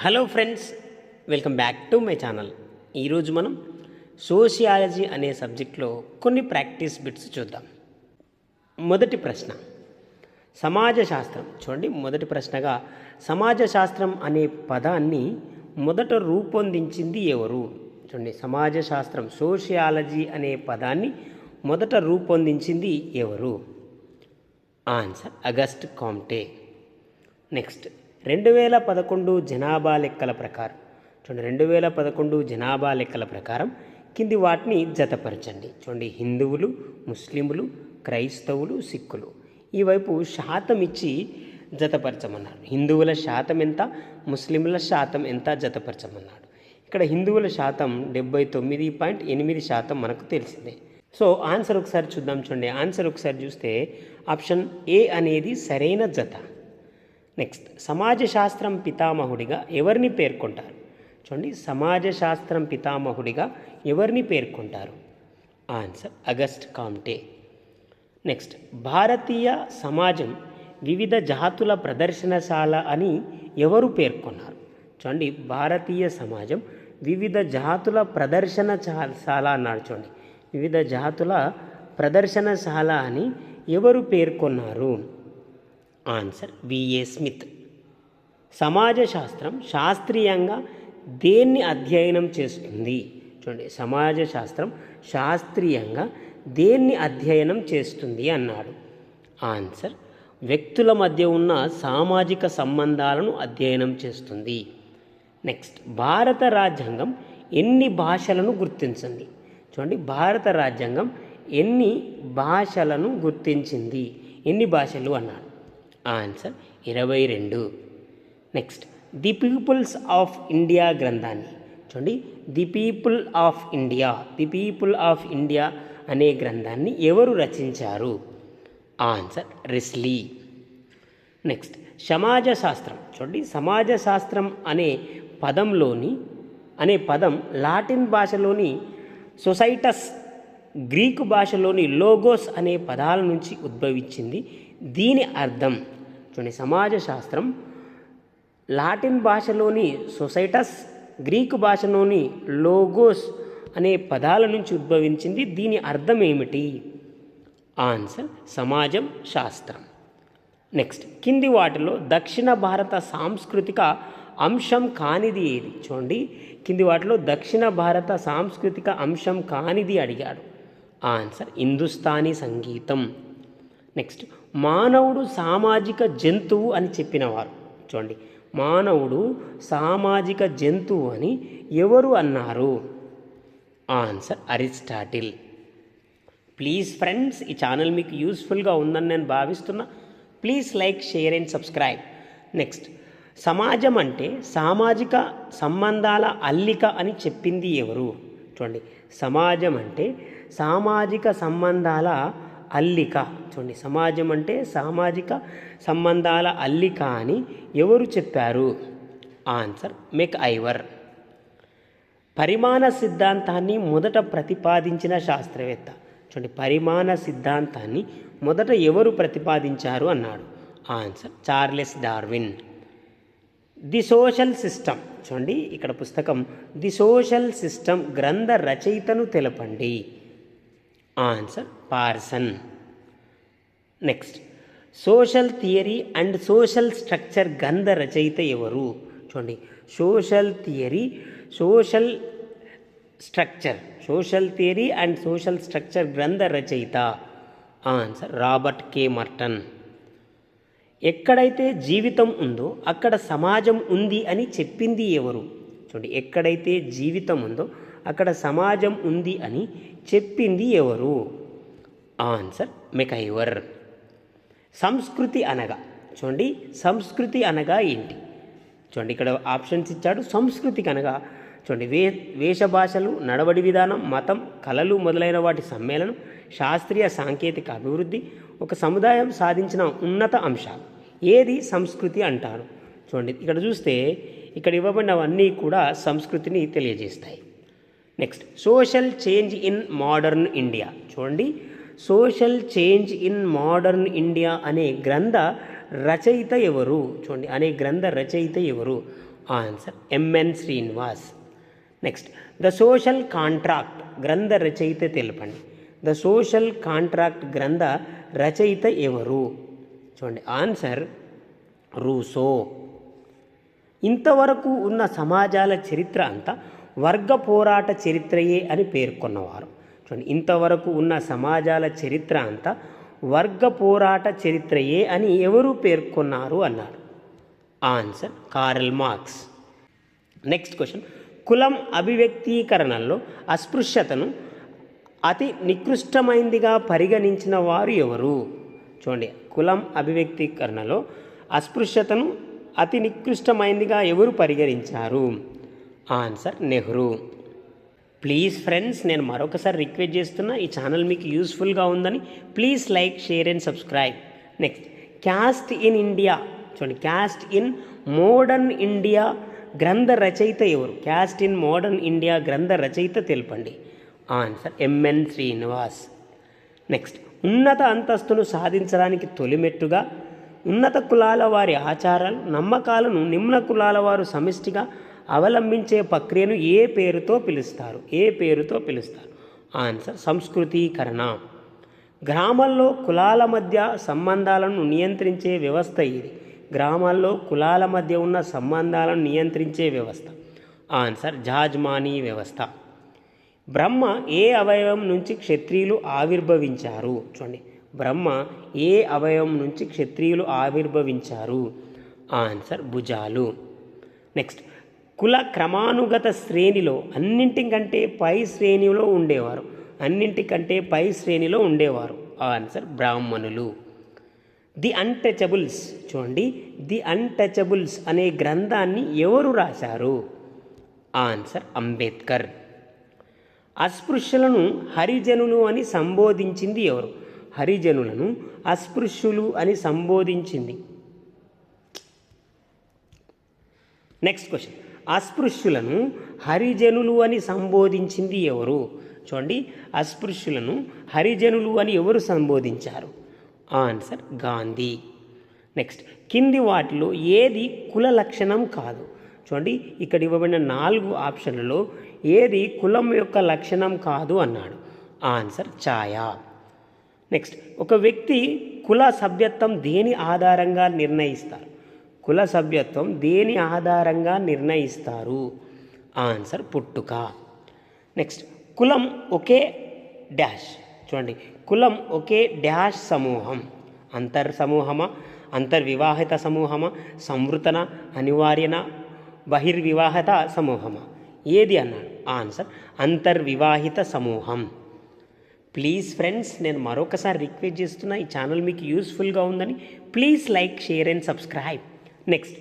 Hello friends welcome back to my channel ఈరోజు మనం sociology అనే సబ్జెక్ట్లో కొన్ని ప్రాక్టీస్ బిట్స్ చూద్దాం. మొదటి ప్రశ్న. సమాజ శాస్త్రం చూడండి మొదటి ప్రశ్నగా సమాజ శాస్త్రం అనే పదాన్ని మొదట రూపొందించింది ఎవరు? చూడండి సమాజ శాస్త్రం సోషియాలజీ అనే పదాన్ని మొదట రూపొందించింది ఎవరు? ఆన్సర్ అగస్ట్ కామ్టే నెక్స్ట్ రెండు వేల పదకొండు జనాభా లెక్కల ప్రకారం. చూడండి రెండు వేల పదకొండు జనాభా లెక్కల ప్రకారం కింది వాటిని జతపరచండి. చూడండి హిందువులు ముస్లింలు క్రైస్తవులు సిక్కులు. ఈ వైపు శాతం ఇచ్చి జతపరచమన్నారు. హిందువుల శాతం ఎంత ముస్లింల శాతం ఎంత జతపరచమన్నాడు. ఇక్కడ హిందువుల శాతం డెబ్బై తొమ్మిది పాయింట్ ఎనిమిది శాతం మనకు తెలిసిందే. సో ఆన్సర్ ఒకసారి చూద్దాం చూడండి. ఆన్సర్ ఒకసారి చూస్తే ఆప్షన్ ఏ అనేది సరైన జత. నెక్స్ట్ సమాజ శాస్త్రం పితామహుడిగా ఎవరిని పేర్కొంటారు? చూడండి సమాజ శాస్త్రం పితామహుడిగా ఎవరిని పేర్కొంటారు? ఆన్సర్ అగస్ట్ కామ్టే నెక్స్ట్ భారతీయ సమాజం వివిధ జాతుల ప్రదర్శనశాల అని ఎవరు పేర్కొన్నారు? చూడండి భారతీయ సమాజం వివిధ జాతుల ప్రదర్శన శాల అన్నాడు చూడండి. వివిధ జాతుల ప్రదర్శనశాల అని ఎవరు పేర్కొన్నారు? ఆన్సర్. V A Smith. సమాజ శాస్త్రం శాస్త్రీయంగా దేన్ని అధ్యయనం చేస్తుంది? చూడండి సమాజ శాస్త్రం శాస్త్రీయంగా దేన్ని అధ్యయనం చేస్తుంది అన్నాడు. ఆన్సర్ వ్యక్తుల మధ్య ఉన్న సామాజిక సంబంధాలను అధ్యయనం చేస్తుంది. నెక్స్ట్ భారత రాజ్యాంగం ఎన్ని భాషలను గుర్తించింది? చూడండి భారత రాజ్యాంగం ఎన్ని భాషలను గుర్తించింది? ఎన్ని భాషలు అన్నాడు? ఆన్సర్ ఇరవై రెండు. Next the peoples of India గ్రంథాన్ని చూడండి. The people of India the people of India అనే గ్రంథాన్ని ఎవరు రచించారు? Answer Risley. నెక్స్ట్ సమాజ శాస్త్రం చూడండి. సమాజ శాస్త్రం అనే పదంలోని అనే పదం లాటిన్ భాషలోని సొసైటస్ గ్రీకు భాషలోని లోగోస్ అనే పదాల నుంచి ఉద్భవించింది. దీని అర్థం చూడండి సమాజ శాస్త్రం లాటిన్ భాషలోని సొసైటస్ గ్రీకు భాషలోని లోగోస్ అనే పదాల నుంచి ఉద్భవించింది. దీని అర్థం ఏమిటి? ఆన్సర్ సమాజం శాస్త్రం. నెక్స్ట్ కింది వాటిలో దక్షిణ భారత సాంస్కృతిక అంశం కానిది ఏది? చూడండి కింది వాటిలో దక్షిణ భారత సాంస్కృతిక అంశం కానిది అడిగాడు. ఆన్సర్ హిందుస్థానీ సంగీతం. నెక్స్ట్ మానవుడు సామాజిక జంతువు అని చెప్పినవారు. చూడండి. మానవుడు సామాజిక జంతువు అని ఎవరు అన్నారు? Answer Aristotle. ప్లీజ్ ఫ్రెండ్స్ ఈ ఛానల్ మీకు యూస్ఫుల్గా ఉందని నేను భావిస్తున్నా. Please like share and subscribe. Next. సమాజం అంటే సామాజిక సంబంధాల అల్లిక అని చెప్పింది ఎవరు? చూడండి. సమాజం అంటే సామాజిక సంబంధాల అల్లిక. చూడండి సమాజం అంటే సామాజిక సంబంధాల అల్లిక అని ఎవరు చెప్పారు? ఆన్సర్ మెక్ ఐవర్ పరిమాణ సిద్ధాంతాన్ని మొదట ప్రతిపాదించిన శాస్త్రవేత్త. చూడండి పరిమాణ సిద్ధాంతాన్ని మొదట ఎవరు ప్రతిపాదించారు అన్నాడు? Answer Charles Darwin. The social system. చూడండి ఇక్కడ పుస్తకం ది సోషల్ సిస్టమ్ గ్రంథ రచయితను తెలపండి. Answer Parson next social theory and social structure గంధ రచయిత ఎవరు చూడండి. Social theory social structure social theory and social structure గ్రంథ రచయిత ఆన్సర్ రాబర్ట్ కే మర్టన్ ఎక్కడైతే జీవితం ఉందో అక్కడ సమాజం ఉంది అని చెప్పింది ఎవరు? చూడండి. ఎక్కడైతే జీవితం ఉందో అక్కడ సమాజం ఉంది అని చెప్పింది ఎవరు? Answer MacIver. సంస్కృతి అనగా చూడండి సంస్కృతి అనగా ఏంటి? చూడండి ఇక్కడ ఆప్షన్స్ ఇచ్చాడు. సంస్కృతికి అనగా చూడండి వే వేషభాషలు నడవడి విధానం మతం కళలు మొదలైన వాటి సమ్మేళనం శాస్త్రీయ సాంకేతిక అభివృద్ధి ఒక సముదాయం సాధించిన ఉన్నత అంశాలు. ఏది? సంస్కృతి అంటారు. చూడండి ఇక్కడ చూస్తే ఇక్కడ ఇవ్వబడినవన్నీ కూడా సంస్కృతిని తెలియజేస్తాయి. Next social change in modern India చూడండి. Social change in modern India అనే గ్రంథ రచయిత ఎవరు? చూడండి. అనే గ్రంథ రచయిత ఎవరు? Answer M N Srinivas next the social contract గ్రంథ రచయిత తెలపండి. ద సోషల్ కాంట్రాక్ట్ గ్రంథ రచయిత ఎవరు? చూడండి. ఆన్సర్ రూసో ఇంతవరకు ఉన్న సమాజాల చరిత్ర అంతా వర్గ పోరాట చరిత్రయే అని పేర్కొన్నవారు. చూడండి ఇంతవరకు ఉన్న సమాజాల చరిత్ర అంతా వర్గ పోరాట చరిత్రయే అని ఎవరు పేర్కొన్నారు అన్నారు? Answer Karl Marx next question కులం అభివ్యక్తీకరణలో అస్పృశ్యతను అతి నికృష్టమైందిగా పరిగణించిన వారు ఎవరు? చూడండి కులం అభివ్యక్తీకరణలో అస్పృశ్యతను అతి నికృష్టమైందిగా ఎవరు పరిగణించారు? ఆన్సర్ నెహ్రూ. ప్లీజ్ ఫ్రెండ్స్ నేను మరొకసారి రిక్వెస్ట్ చేస్తున్నా ఈ ఛానల్ మీకు యూస్ఫుల్గా ఉందని please like share and subscribe. Next caste in India. చూడండి క్యాస్ట్ ఇన్ మోడర్న్ ఇండియా గ్రంథ రచయిత ఎవరు? క్యాస్ట్ ఇన్ మోడర్న్ ఇండియా గ్రంథ రచయిత తెలపండి. Answer M N Srinivas. నెక్స్ట్ ఉన్నత అంతస్తును సాధించడానికి తొలిమెట్టుగా ఉన్నత కులాల వారి ఆచారాలు నమ్మకాలను నిమ్న కులాల వారు సమిష్టిగా అవలంబించే ప్రక్రియను ఏ పేరుతో పిలుస్తారు? ఏ పేరుతో పిలుస్తారు? ఆన్సర్ సంస్కృతీకరణ. గ్రామాల్లో కులాల మధ్య సంబంధాలను నియంత్రించే వ్యవస్థ ఇది. గ్రామాల్లో కులాల మధ్య ఉన్న సంబంధాలను నియంత్రించే వ్యవస్థ. ఆన్సర్ జాజ్మానీ వ్యవస్థ. బ్రహ్మ ఏ అవయవం నుంచి క్షత్రియులు ఆవిర్భవించారు? చూడండి. బ్రహ్మ ఏ అవయవం నుంచి క్షత్రియులు ఆవిర్భవించారు? ఆన్సర్ భుజాలు. నెక్స్ట్ కుల క్రమానుగత శ్రేణిలో అన్నింటికంటే పై శ్రేణిలో ఉండేవారు. అన్నింటికంటే పై శ్రేణిలో ఉండేవారు. ఆన్సర్ బ్రాహ్మణులు. The untouchables. చూడండి. ది అన్టచబుల్స్ అనే గ్రంథాన్ని ఎవరు రాశారు? ఆన్సర్ అంబేద్కర్. అస్పృశ్యులను హరిజనులు అని సంబోధించింది ఎవరు? హరిజనులను అస్పృశ్యులు అని సంబోధించింది. Next question. అస్పృశ్యులను హరిజనులు అని సంబోధించింది ఎవరు? చూడండి అస్పృశ్యులను హరిజనులు అని ఎవరు సంబోధించారు? ఆన్సర్ గాంధీ. నెక్స్ట్ కింది వాటిలో ఏది కుల లక్షణం కాదు? చూడండి ఇక్కడ ఇవ్వబడిన నాలుగు ఆప్షన్లలో ఏది కులం యొక్క లక్షణం కాదు అన్నాడు. ఆన్సర్ ఛాయ. నెక్స్ట్ ఒక వ్యక్తి కుల సభ్యత్వం దేని ఆధారంగా నిర్ణయిస్తారు? కుల సభ్యత్వం దేని ఆధారంగా నిర్ణయిస్తారు? ఆన్సర్ పుట్టుక. నెక్స్ట్ కులం ఒకే డాష్. చూడండి కులం ఒకే డాష్ సమూహం. అంతర్ సమూహమా? అంతర్వివాహిత సమూహమా? సంవృతన? అనివార్యన? బహిర్వివాహిత సమూహమా? ఏది అన్నాడు ఆన్సర్ అంతర్వివాహిత సమూహం. ప్లీజ్ ఫ్రెండ్స్ నేను మరొకసారి రిక్వెస్ట్ చేస్తున్నా ఈ ఛానల్ మీకు యూస్ఫుల్గా ఉందని please like share and subscribe. Next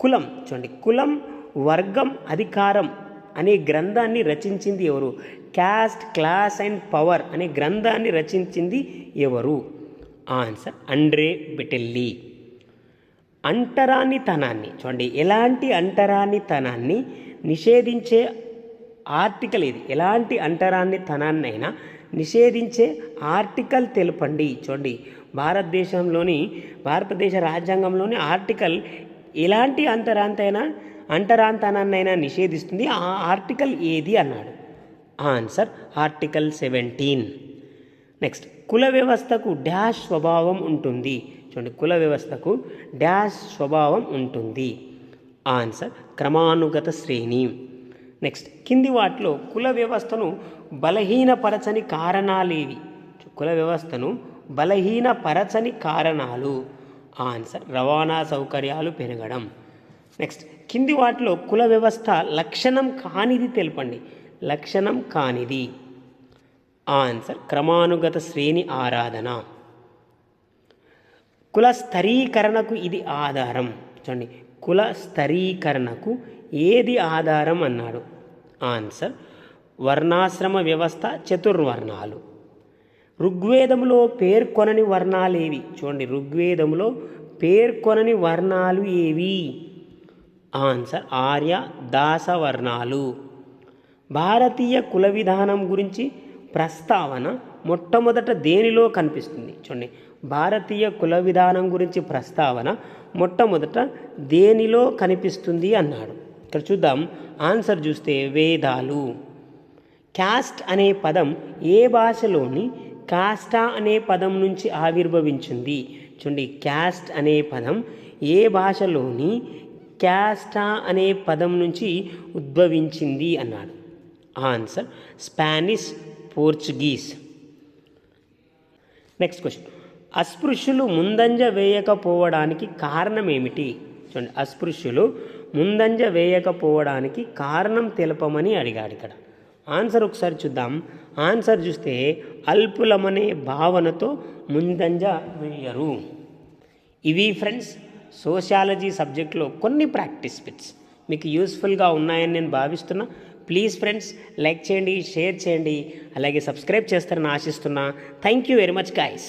కులం. చూడండి కులం వర్గం అధికారం అనే గ్రంథాన్ని రచించింది ఎవరు? క్యాస్ట్ క్లాస్ అండ్ పవర్ అనే గ్రంథాన్ని రచించింది ఎవరు? ఆన్సర్ అండ్రే బెటెల్లీ అంటరానితనాన్ని చూడండి ఎలాంటి అంటరానితనాన్ని నిషేధించే ఆర్టికల్ ఇది ఎలాంటి అంటరానితనాన్నైనా నిషేధించే ఆర్టికల్ తెలపండి. చూడండి భారతదేశంలోని భారతదేశ రాజ్యాంగంలోని ఆర్టికల్ ఎలాంటి అంతరాంతైనా అంటరాంతనాన్నైనా నిషేధిస్తుంది. ఆ ఆర్టికల్ ఏది అన్నాడు? Answer article seventeen. నెక్స్ట్ కుల వ్యవస్థకు డాష్ స్వభావం ఉంటుంది. చూడండి కుల వ్యవస్థకు డాష్ స్వభావం ఉంటుంది. ఆన్సర్ క్రమానుగత శ్రేణి. నెక్స్ట్ కింది వాటిలో కుల వ్యవస్థను బలహీనపరచని కారణాలేవి? కుల వ్యవస్థను బలహీనపరచని కారణాలు. ఆన్సర్. రవాణా సౌకర్యాలు పెరగడం. నెక్స్ట్ కింది వాటిలో కుల వ్యవస్థ లక్షణం కానిది తెలపండి. లక్షణం కానిది. ఆన్సర్ క్రమానుగత శ్రేణి ఆరాధన. కుల స్థరీకరణకు ఇది ఆధారం. చూడండి కుల స్థరీకరణకు ఏది ఆధారం అన్నాడు. ఆన్సర్ వర్ణాశ్రమ వ్యవస్థ చతుర్వర్ణాలు. ఋగ్వేదంలో పేర్కొనని వర్ణాలు ఏవి చూడండి ఋగ్వేదంలో పేర్కొనని వర్ణాలు ఏవి? ఆన్సర్ ఆర్య దాస వర్ణాలు భారతీయ కుల విధానం గురించి ప్రస్తావన మొట్టమొదట దేనిలో కనిపిస్తుంది? చూడండి భారతీయ కుల విధానం గురించి ప్రస్తావన మొట్టమొదట దేనిలో కనిపిస్తుంది అన్నాడు. ఇక్కడ చూద్దాం ఆన్సర్ చూస్తే వేదాలు. క్యాస్ట్ అనే పదం ఏ భాషలోని కాస్టా అనే పదం నుంచి ఆవిర్భవించింది. చూడండి క్యాస్ట్ అనే పదం ఏ భాషలోని క్యాస్టా అనే పదం నుంచి ఉద్భవించింది అన్నాడు. Answer Spanish Portuguese. Next question. అస్పృశ్యులు ముందంజ వేయకపోవడానికి కారణం ఏమిటి చూడండి అస్పృశ్యులు ముందంజ వేయకపోవడానికి కారణం తెలపమని అడిగాడు ఇక్కడ. ఆన్సర్ ఒకసారి చూద్దాం. ఆన్సర్ చూస్తే అల్పులమనే భావనతో ముందంజ వేయరు. ఇవి ఫ్రెండ్స్ సోషాలజీ సబ్జెక్ట్లో కొన్ని ప్రాక్టీస్ బిట్స్ మీకు యూస్ఫుల్గా ఉన్నాయని నేను భావిస్తున్నా. ప్లీజ్ ఫ్రెండ్స్ లైక్ చేయండి షేర్ చేయండి. అలాగే సబ్స్క్రైబ్ చేస్తారని ఆశిస్తున్నా. Thank you very much guys.